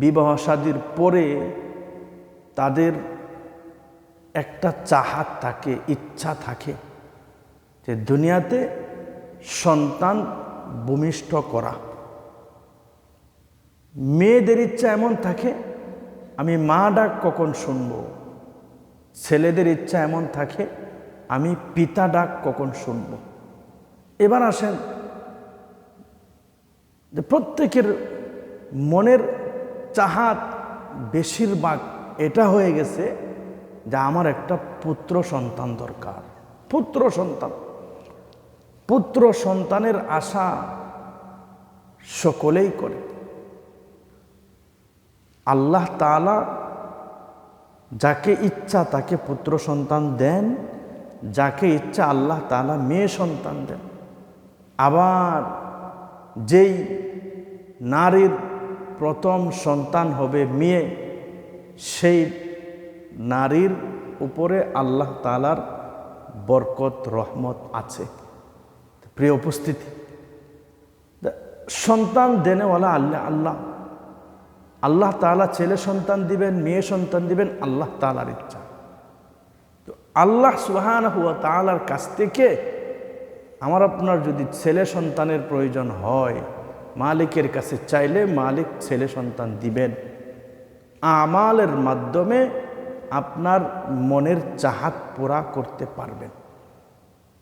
বিবাহ শাদীর পরে তাদের একটা চাহাত থাকে, ইচ্ছা থাকে যে দুনিয়াতে সন্তান ভূমিষ্ঠ করা। মেয়েদের ইচ্ছা এমন থাকে, আমি মা ডাক কখন শুনব? ছেলেদের ইচ্ছা এমন থাকে, আমি পিতা ডাক কখন শুনব? এবার আসেন যে প্রত্যেকের মনের চাহাত বেশিরভাগ এটা হয়ে গেছে যে আমার একটা পুত্র সন্তান দরকার। পুত্র সন্তান। পুত্র সন্তানের আশা সকলেই করে। আল্লাহ তালা যাকে ইচ্ছা তাকে পুত্র সন্তান দেন, যাকে ইচ্ছা আল্লাহ তালা মেয়ে সন্তান দেন। আবার যেই নারীর প্রথম সন্তান হবে মেয়ে, সেই নারীর উপরে আল্লাহ তালার বরকত, রহমত আছে। প্রিয় উপস্থিতি সন্তান দেনেওয়ালা আল্লাহ আল্লাহ। আল্লাহ তালা ছেলে সন্তান দিবেন, মেয়ে সন্তান দিবেন, আল্লাহ তালার ইচ্ছা। তো আল্লাহ সুহান হুয়া তালার কাছ থেকে আমার আপনার যদি ছেলে সন্তানের প্রয়োজন হয় মালিকের কাছে চাইলে মালিক ছেলে সন্তান দিবেন আমালের মাধ্যমে আপনার মনের চাহাত পুরা করতে পারবেন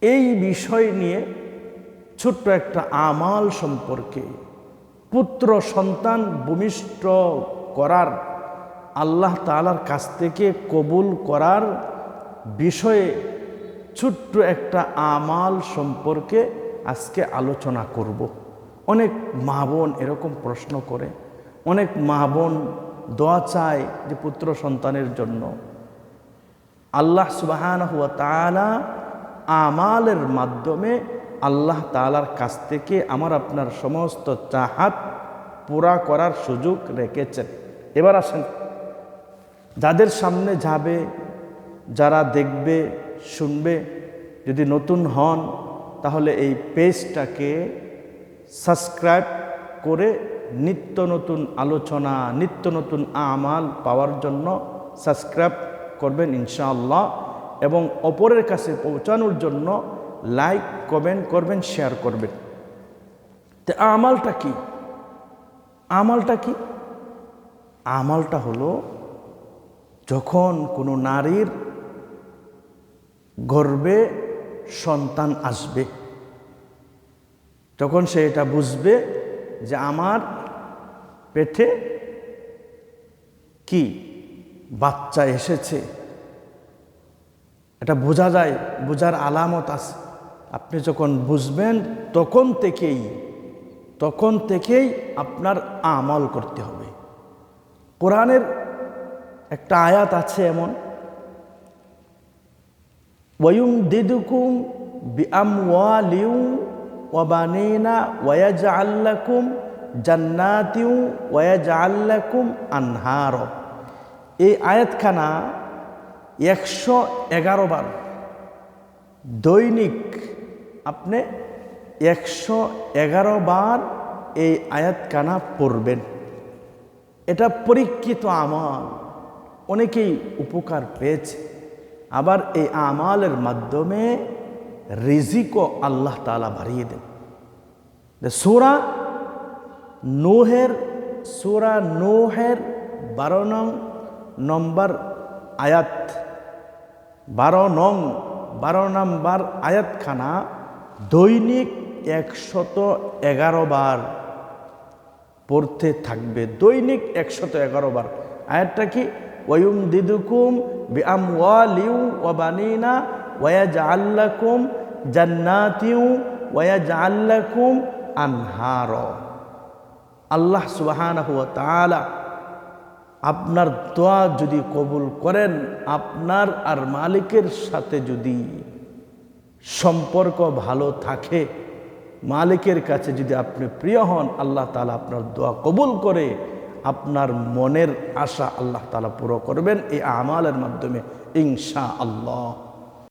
এই বিষয় নিয়ে ছোট্ট একটা আমাল সম্পর্কে পুত্র সন্তান ভূমিষ্ঠ করার, আল্লাহ তালার কাছ থেকে কবুল করার বিষয়ে ছোট্ট একটা আমাল সম্পর্কে আজকে আলোচনা করব। অনেক মা বোন এরকম প্রশ্ন করে, অনেক মা বোন দোয়া চায় যে পুত্র সন্তানের জন্য। আল্লাহ সুবাহান হুয়া তালা আমালের মাধ্যমে আল্লাহ তালার কাছ থেকে আমার আপনার সমস্ত চাহাত পুরা করার সুযোগ রেখেছেন। এবার আসেন, যাদের সামনে যাবে, যারা দেখবে, শুনবে, যদি নতুন হন, তাহলে এই পেজটাকে সাবস্ক্রাইব করে নিত্য নতুন আলোচনা, নিত্য নতুন আমাল পাওয়ার জন্য সাবস্ক্রাইব করবেন ইনশাআল্লাহ এবং অপরের কাছে পৌঁছানোর জন্য লাইক, কমেন্ট করবেন, শেয়ার করবেন। তো আমালটা কি? আমালটা কি? আমালটা হলো যখন কোনো নারীর গর্বে সন্তান আসবে। তখন সে এটা বুঝবে যে আমার পেটে কি বাচ্চা এসেছে। এটা বোঝা যায়, বোঝার আলামত আছে। আপনি যখন বুঝবেন, তখন থেকেই তখন থেকেই আপনার আমল করতে হবে। কোরআনের একটা আয়াত আছে এমন ওয়ুম দিদুকুম বিআম ওয়ালিউ ওয়াবানিনা ওয়াজ আল্লাকুম জান্নাতিউ ওয়াজ আল্লাকুম আনহার। এই আয়াতখানা একশো এগারো বার দৈনিক আপনি একশো এগারো বার এই আয়াতখানা পড়বেন। এটা পরীক্ষিত আমাল, অনেকেই উপকার পেয়েছে। আবার এই আমালের মাধ্যমে রিজিকও আল্লাহ তালা বাড়িয়ে দেন। সোরা নোহের সোরা নোহের বারো নং নম্বর আয়াত, বারো নং, বারো নম্বর আয়াতখানা দৈনিক একশত এগারো বার পড়তে থাকবে। দৈনিক একশত এগারো বার। আয়াতটা কি? ওয়ুম দিদুকুম বিআম ওয়ালিউ ওয়াবানিনা ওয়াজ আল্লাকুম আনহার। আল্লাহ সুবহানাহু ওয়া তাআলা আপনার দোয়া যদি কবুল করেন, আপনার আর মালিকের সাথে যদি সম্পর্ক ভালো থাকে, মালিকের কাছে যদি আপনি প্রিয় হন, আল্লাহ তালা আপনার দোয়া কবুল করে আপনার মনের আশা আল্লাহ তালা পুরো করবেন, এই আমালের মাধ্যমে ইনশা আল্লাহ